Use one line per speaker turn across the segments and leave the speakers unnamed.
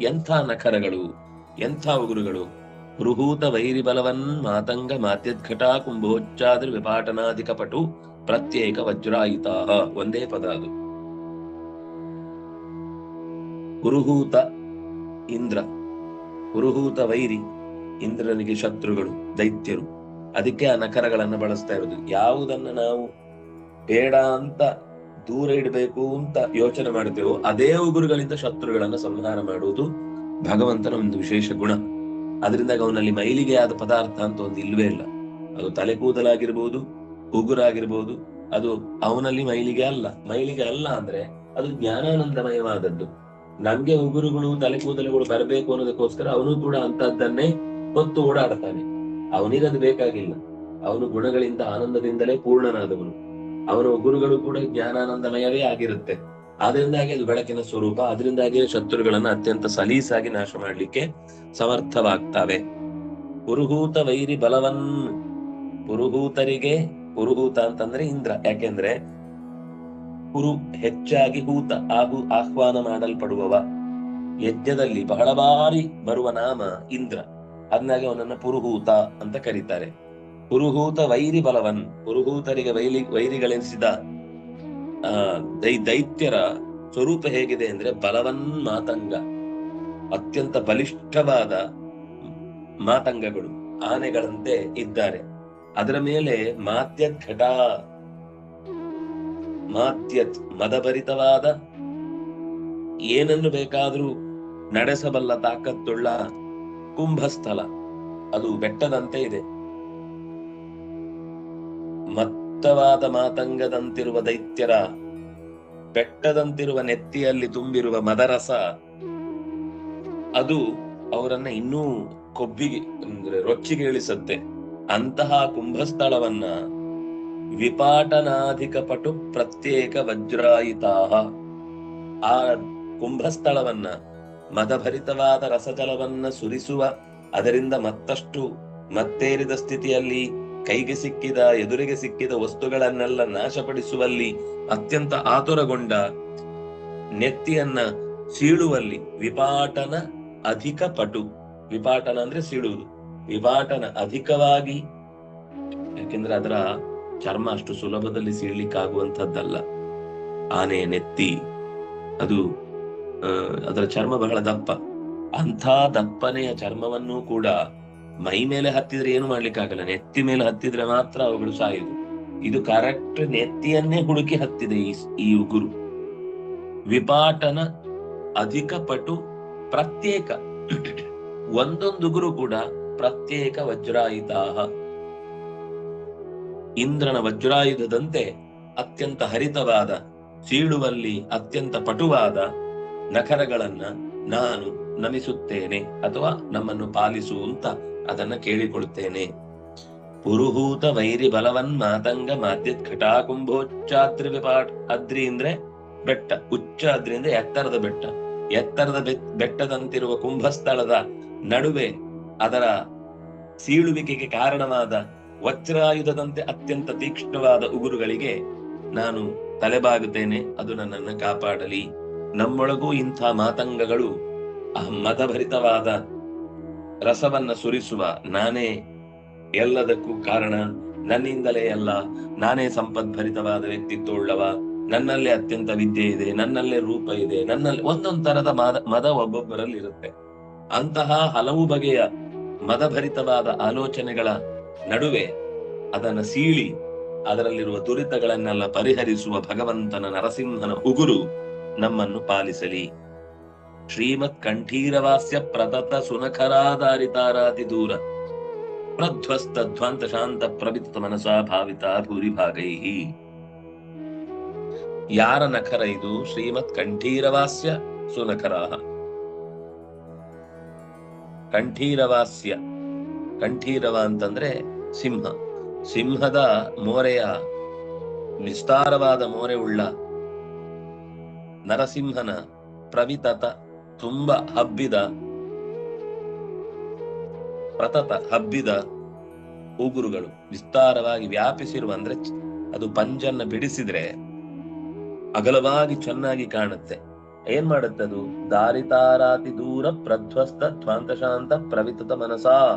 ಎಂಥ ನಖರಗಳು, ಎಂಥ ಉಗುರುಗಳು? ವೈರಿ ಬಲವನ್ ಮಾತಂಗ ಮಾತ್ಯದ್ಘಟ ಕುಂಭೋಚ್ಚಾದ್ರ ವಿಪಾಟನಾಧಿಕ ಪಟು ಪ್ರತ್ಯೇಕ ವಜ್ರಾಯಿತ ಒಂದೇ ಪದ ಅದು. ಉರುಹೂತ ಇಂದ್ರ. ಉರುಹೂತ ವೈರಿ ಇಂದ್ರನಿಗೆ ಶತ್ರುಗಳು, ದೈತ್ಯರು. ಅದಕ್ಕೆ ಆ ನಕರಗಳನ್ನು ಬಳಸ್ತಾ ಇರೋದು ಯಾವುದನ್ನ ನಾವು ಬೇಡ ಅಂತ ದೂರ ಇಡಬೇಕು ಅಂತ ಯೋಚನೆ ಮಾಡ್ತೇವೋ ಅದೇ ಉಗುರುಗಳಿಂದ ಶತ್ರುಗಳನ್ನ ಸಂಹಾರ ಮಾಡುವುದು ಭಗವಂತನ ಒಂದು ವಿಶೇಷ ಗುಣ. ಅದರಿಂದ ಅವನಲ್ಲಿ ಮೈಲಿಗೆ ಆದ ಪದಾರ್ಥ ಅಂತ ಒಂದು ಇಲ್ವೇ ಇಲ್ಲ. ಅದು ತಲೆ ಕೂದಲಾಗಿರ್ಬೋದು, ಉಗುರಾಗಿರ್ಬೋದು, ಅದು ಅವನಲ್ಲಿ ಮೈಲಿಗೆ ಅಲ್ಲ. ಮೈಲಿಗೆ ಅಲ್ಲ ಅಂದ್ರೆ ಅದು ಜ್ಞಾನಾನಂದಮಯವಾದದ್ದು. ನಮ್ಗೆ ಉಗುರುಗಳು, ತಲೆ ಕೂದಲುಗಳು ಬರಬೇಕು ಅನ್ನೋದಕ್ಕೋಸ್ಕರ ಅವನು ಕೂಡ ಅಂತದ್ದನ್ನೇ ಹೊತ್ತು ಓಡಾಡ್ತಾನೆ. ಅವನಿಗದು ಬೇಕಾಗಿಲ್ಲ. ಅವನು ಗುಣಗಳಿಂದ ಆನಂದದಿಂದಲೇ ಪೂರ್ಣನಾದವನು. ಅವನ ಗುರುಗಳು ಕೂಡ ಜ್ಞಾನಾನಂದಮಯವೇ ಆಗಿರುತ್ತೆ. ಅದರಿಂದಾಗಿ ಅದು ಬೆಳಕಿನ ಸ್ವರೂಪ ಅದರಿಂದಾಗಿ ಶತ್ರುಗಳನ್ನ ಅತ್ಯಂತ ಸಲೀಸಾಗಿ ನಾಶ ಮಾಡ್ಲಿಕ್ಕೆ ಸಮರ್ಥವಾಗ್ತವೆ. ಪುರುಹೂತ ವೈರಿ ಬಲವನ್, ಪುರುಹೂತರಿಗೆ, ಪುರುಹೂತ ಅಂತಂದ್ರೆ ಇಂದ್ರ. ಯಾಕೆಂದ್ರೆ ಕುರು ಹೆಚ್ಚಾಗಿ ಹೂತ ಹಾಗೂ ಆಹ್ವಾನ ಮಾಡಲ್ಪಡುವವ. ಯಜ್ಞದಲ್ಲಿ ಬಹಳ ಬಾರಿ ಬರುವ ನಾಮ ಇಂದ್ರ. ಅದನ್ನಾಗಿ ಅವನನ್ನ ಪುರುಹೂತ ಅಂತ ಕರೀತಾರೆ. ಪುರುಹೂತ ವೈರಿ ಬಲವನ್, ಪುರುಹೂತರಿಗೆ ವೈಲಿ, ವೈರಿಗಳೆನಿಸಿದ, ಆ, ದೈ, ದೈತ್ಯರ ಸ್ವರೂಪ ಹೇಗಿದೆ ಅಂದ್ರೆ ಬಲವನ್ ಮಾತಂಗ, ಅತ್ಯಂತ ಬಲಿಷ್ಠವಾದ ಮಾತಂಗಗಳು, ಆನೆಗಳಂತೆ ಇದ್ದಾರೆ. ಅದರ ಮೇಲೆ ಮಾತ್ಯತ್ ಘಟ ಮಾತ್ಯತ್ ಮದಭರಿತವಾದ, ಏನನ್ನು ಬೇಕಾದರೂ ನಡೆಸಬಲ್ಲ ತಾಕತ್ತುಳ್ಳ ಕುಂಭಸ್ಥಲ, ಅದು ಬೆಟ್ಟದಂತೆ ಇದೆ. ಮತ್ತವಾದ ಮಾತಂಗದಂತಿರುವ ದೈತ್ಯರ, ಬೆಟ್ಟದಂತಿರುವ ನೆತ್ತಿಯಲ್ಲಿ ತುಂಬಿರುವ ಮದರಸ, ಅದು ಅವರನ್ನ ಇನ್ನೂ ಕೊಬ್ಬಿಗೆ, ಅಂದ್ರೆ ರೊಚ್ಚಿಗೆ ಇಳಿಸುತ್ತೆ. ಅಂತಹ ಕುಂಭಸ್ಥಳವನ್ನ ವಿಪಾಟನಾಧಿಕ ಪಟು ಪ್ರತ್ಯೇಕ ವಜ್ರಾಯಿತಾಹ. ಆ ಕುಂಭಸ್ಥಳವನ್ನ ಮದಭರಿತವಾದ ರಸಜಲವನ್ನ ಸುರಿಸುವ, ಅದರಿಂದ ಮತ್ತಷ್ಟು ಮತ್ತೇರಿದ ಸ್ಥಿತಿಯಲ್ಲಿ ಕೈಗೆ ಸಿಕ್ಕಿದ, ಎದುರಿಗೆ ಸಿಕ್ಕಿದ ವಸ್ತುಗಳನ್ನೆಲ್ಲ ನಾಶಪಡಿಸುವಲ್ಲಿ ಅತ್ಯಂತ ಆತುರಗೊಂಡ ನೆತ್ತಿಯನ್ನ ಸೀಳುವಲ್ಲಿ ವಿಪಾಟನ ಅಧಿಕ ಪಟು. ವಿಪಾಟನ ಅಂದ್ರೆ ಸೀಳುವುದು. ವಿಪಾಟನ ಅಧಿಕವಾಗಿ, ಯಾಕೆಂದ್ರೆ ಅದರ ಚರ್ಮ ಅಷ್ಟು ಸುಲಭದಲ್ಲಿ ಸೀಳ್ಲಿಕ್ಕಾಗುವಂಥದ್ದಲ್ಲ. ಆನೆ, ನೆತ್ತಿ, ಅದು ಅದರ ಚರ್ಮ ಬಹಳ ದಪ್ಪ. ಅಂಥ ದಪ್ಪನೆಯ ಚರ್ಮವನ್ನೂ ಕೂಡ ಮೈ ಮೇಲೆ ಹತ್ತಿದ್ರೆ ಏನು ಮಾಡ್ಲಿಕ್ಕಾಗಲ್ಲ? ನೆತ್ತಿ ಮೇಲೆ ಹತ್ತಿದ್ರೆ ಮಾತ್ರ ಅವುಗಳು ಸಾಯುದು. ಇದು ಕರೆಕ್ಟ್ ನೆತ್ತಿಯನ್ನೇ ಹುಡುಕಿ ಹತ್ತಿದೆ ಈ ಉಗುರು. ವಿಪಾಟನ ಅಧಿಕ ಪಟು ಪ್ರತ್ಯೇಕ. ಒಂದೊಂದು ಉಗುರು ಕೂಡ ಪ್ರತ್ಯೇಕ ವಜ್ರಾಯುಧಾಹ. ಇಂದ್ರನ ವಜ್ರಾಯುಧದಂತೆ ಅತ್ಯಂತ ಹರಿತವಾದ, ಸೀಳುವಲ್ಲಿ ಅತ್ಯಂತ ಪಟುವಾದ ನಖರಗಳನ್ನ ನಾನು ನಮಿಸುತ್ತೇನೆ ಅಥವಾ ನಮ್ಮನ್ನು ಪಾಲಿಸು ಅಂತ ಅದನ್ನ ಕೇಳಿಕೊಳ್ತೇನೆ. ಪುರುಹೂತ ವೈರಿ ಬಲವನ್ ಮಾತಂಗ ಮಾದ್ಯತ್ ಘಟಾಕುಂಭೋಚ್ಚಾದ್ರಿ ವಿಪಾಟ್ ಅದ್ರಿ ಅಂದ್ರೆ ಬೆಟ್ಟ, ಉಚ್ಚ ಅದ್ರಿ ಅಂದ್ರೆ ಎತ್ತರದ ಬೆಟ್ಟ. ಎತ್ತರದ ಬೆಟ್ಟದಂತಿರುವ ಕುಂಭಸ್ಥಳದ ನಡುವೆ ಅದರ ಸೀಳುವಿಕೆಗೆ ಕಾರಣವಾದ ವಜ್ರಾಯುಧದಂತೆ ಅತ್ಯಂತ ತೀಕ್ಷ್ಣವಾದ ಉಗುರುಗಳಿಗೆ ನಾನು ತಲೆಬಾಗುತ್ತೇನೆ, ಅದು ನನ್ನನ್ನು ಕಾಪಾಡಲಿ. ನಮ್ಮೊಳಗೂ ಇಂಥ ಮಾತಂಗಗಳು ಆ ಮದಭರಿತವಾದ ರಸವನ್ನ ಸುರಿಸುವ ನಾನೇ ಎಲ್ಲದಕ್ಕೂ ಕಾರಣ. ನನ್ನಿಂದಲೇ ಅಲ್ಲ. ನಾನೇ ಸಂಪದ್ಭರಿತವಾದ ವ್ಯಕ್ತಿತ್ವ ಉಳ್ಳವ ನನ್ನಲ್ಲೇ ಅತ್ಯಂತ ವಿದ್ಯೆ ಇದೆ. ನನ್ನಲ್ಲೇ ರೂಪ ಇದೆ. ನನ್ನಲ್ಲಿ ಒಂದೊಂದು ತರದ ಮದ ಮದ ಒಬ್ಬೊಬ್ಬರಲ್ಲಿ ಇರುತ್ತೆ ಅಂತಹ ಹಲವು ಬಗೆಯ ಮದಭರಿತವಾದ ಆಲೋಚನೆಗಳ ನಡುವೆ ಅದನ್ನ ಸೀಳಿ ಅದರಲ್ಲಿರುವ ದುರಿತಗಳನ್ನೆಲ್ಲ ಪರಿಹರಿಸುವ ಭಗವಂತನ ನರಸಿಂಹನ ಉಗುರು ನಮ್ಮನ್ನು ಪಾಲಿಸಲಿ. ಶ್ರೀಮತ್ ಕಂಠೀರವಾಸ್ಯ ಪ್ರತತ ಸುನಖರಾಧಾರಿತಾರಾತಿ ದೂರ ಪ್ರಧ್ವಸ್ತ ಧ್ವಂತ ಶಾಂತ ಪ್ರವಿತ ಮನಸಾ ಭಾವಿತ ಭೂರಿಭಾಗೈ ಯಾರ ನಖರ ಇದು? ಶ್ರೀಮತ್ ಕಂಠೀರವಾಸ್ಯ ಸುನಖರಾಹ. ಕಂಠೀರವಾಸ್ಯ. ಕಂಠೀರವ ಅಂತಂದ್ರೆ ಸಿಂಹ. ಸಿಂಹದ ಮೋರೆಯ ವಿಸ್ತಾರವಾದ ಮೋರೆ ಉಳ್ಳ ನರಸಿಂಹನ ಪ್ರವಿತತ. ತುಂಬ ಹಬ್ಬಿದ ಪ್ರತತ ಹಬ್ಬಿದ ಉಗುರುಗಳು ವಿಸ್ತಾರವಾಗಿ ವ್ಯಾಪಿಸಿರುವ ಅಂದ್ರೆ ಅದು ಪಂಜನ್ನ ಬಿಡಿಸಿದ್ರೆ ಅಗಲವಾಗಿ ಚೆನ್ನಾಗಿ ಕಾಣುತ್ತೆ. ಏನ್ ಮಾಡುತ್ತೆ ಅದು? ದಾರಿತಾರಾತಿ ದೂರ ಪ್ರಧ್ವಸ್ತ ಧ್ವಾಂತ ಶಾಂತ ಪ್ರವಿತತ ಮನಸಾ.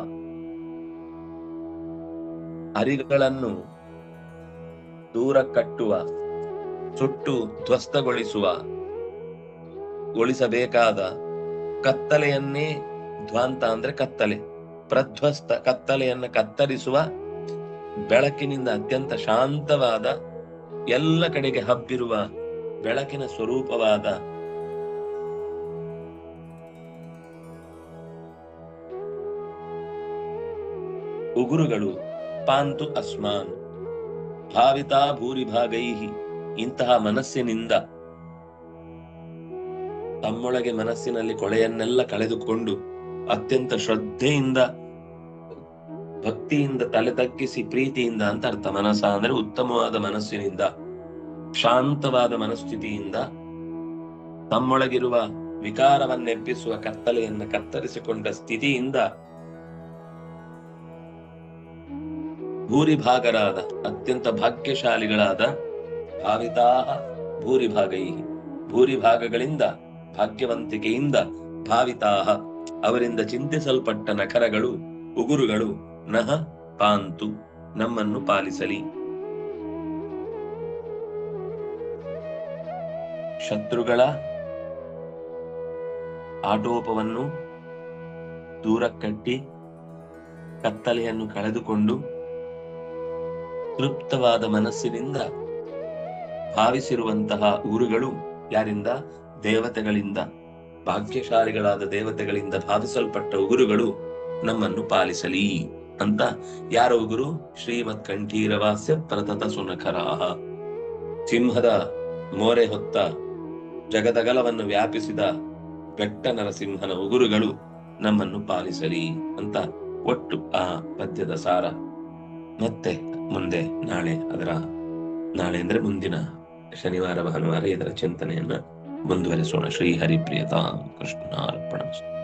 ಅರಿಗಳನ್ನು ದೂರ ಕಟ್ಟುವ, ಸುಟ್ಟು ಧ್ವಸ್ತಗೊಳಿಸುವ ಗೊಳಿಸಬೇಕಾದ ಕತ್ತಲೆಯನ್ನೇ ಧ್ವಾಂತ ಅಂದ್ರೆ ಕತ್ತಲೆ, ಪ್ರಧ್ವಸ್ತ ಕತ್ತಲೆಯನ್ನ ಕತ್ತರಿಸುವ ಬೆಳಕಿನಿಂದ ಅತ್ಯಂತ ಶಾಂತವಾದ ಎಲ್ಲ ಕಡೆಗೆ ಹಬ್ಬಿರುವ ಬೆಳಕಿನ ಸ್ವರೂಪವಾದ ಉಗುರುಗಳು ಪಾಂತು ಅಸ್ಮಾನ್. ಭಾವಿತಾ ಭೂರಿಭಾಗೈಹಿ, ಇಂತಹ ಮನಸ್ಸಿನಿಂದ ತಮ್ಮೊಳಗೆ ಮನಸ್ಸಿನಲ್ಲಿ ಕೊಳೆಯನ್ನೆಲ್ಲ ಕಳೆದುಕೊಂಡು ಅತ್ಯಂತ ಶ್ರದ್ಧೆಯಿಂದ, ಭಕ್ತಿಯಿಂದ ತಲೆ ತಗ್ಗಿಸಿ ಪ್ರೀತಿಯಿಂದ ಅಂತ ಅರ್ಥ. ಮನಸ್ಸ ಅಂದ್ರೆ ಉತ್ತಮವಾದ ಮನಸ್ಸಿನಿಂದ, ಶಾಂತವಾದ ಮನಸ್ಥಿತಿಯಿಂದ ತಮ್ಮೊಳಗಿರುವ ವಿಕಾರವನ್ನೆಬ್ಬಿಸುವ ಕತ್ತಲೆಯನ್ನ ಕತ್ತರಿಸಿಕೊಂಡ ಸ್ಥಿತಿಯಿಂದ ಭೂರಿಭಾಗರಾದ, ಅತ್ಯಂತ ಭಾಗ್ಯಶಾಲಿಗಳಾದ ಭಾವಿತಾ ಭೂರಿಭಾಗೈ ಭೂರಿಭಾಗಗಳಿಂದ ಭಾಗ್ಯವಂತಿಕೆಯಿಂದ ಭಾವಿತಾಹ. ಅವರಿಂದ ಚಿಂತಿಸಲ್ಪಟ್ಟ ನಖರಗಳು, ಉಗುರುಗಳು ನಹ ಪಾಂತು, ನಮ್ಮನ್ನು ಪಾಲಿಸಲಿ. ಶತ್ರುಗಳ ಆಟೋಪವನ್ನು ದೂರ ಕಟ್ಟಿ ಕತ್ತಲೆಯನ್ನು ಕಳೆದುಕೊಂಡು ತೃಪ್ತವಾದ ಮನಸ್ಸಿನಿಂದ ಭಾವಿಸಿರುವಂತಹ ಊರುಗಳು ಯಾರಿಂದ? ದೇವತೆಗಳಿಂದ, ಭಾಗ್ಯಶಾಲಿಗಳಾದ ದೇವತೆಗಳಿಂದ ಭಾವಿಸಲ್ಪಟ್ಟ ಉಗುರುಗಳು ನಮ್ಮನ್ನು ಪಾಲಿಸಲಿ ಅಂತ ಯಾರ ಉಗುರು? ಶ್ರೀಮತ್ ಕಂಠೀರವಾಸ್ಯ ಪ್ರತತ ಸುನಖರಾಹ ಸಿಂಹದ ಮೋರೆ ಹೊತ್ತ ಜಗದಗಲವನ್ನು ವ್ಯಾಪಿಸಿದ ಬೆಟ್ಟ ನರಸಿಂಹನ ಉಗುರುಗಳು ನಮ್ಮನ್ನು ಪಾಲಿಸಲಿ ಅಂತ ಒಟ್ಟು ಆ ಪದ್ಯದ ಸಾರ. ಮತ್ತೆ ಮುಂದೆ ನಾಳೆ ಅದರ, ನಾಳೆ ಅಂದ್ರೆ ಮುಂದಿನ ಶನಿವಾರ, ಭಾನುವಾರ ಇದರ ಚಿಂತನೆಯನ್ನ ಮುಂದುವರಿಸೋಣ. ಶ್ರೀ ಹರಿಪ್ರಿಯತಾ ಕೃಷ್ಣ ಅರ್ಪಣ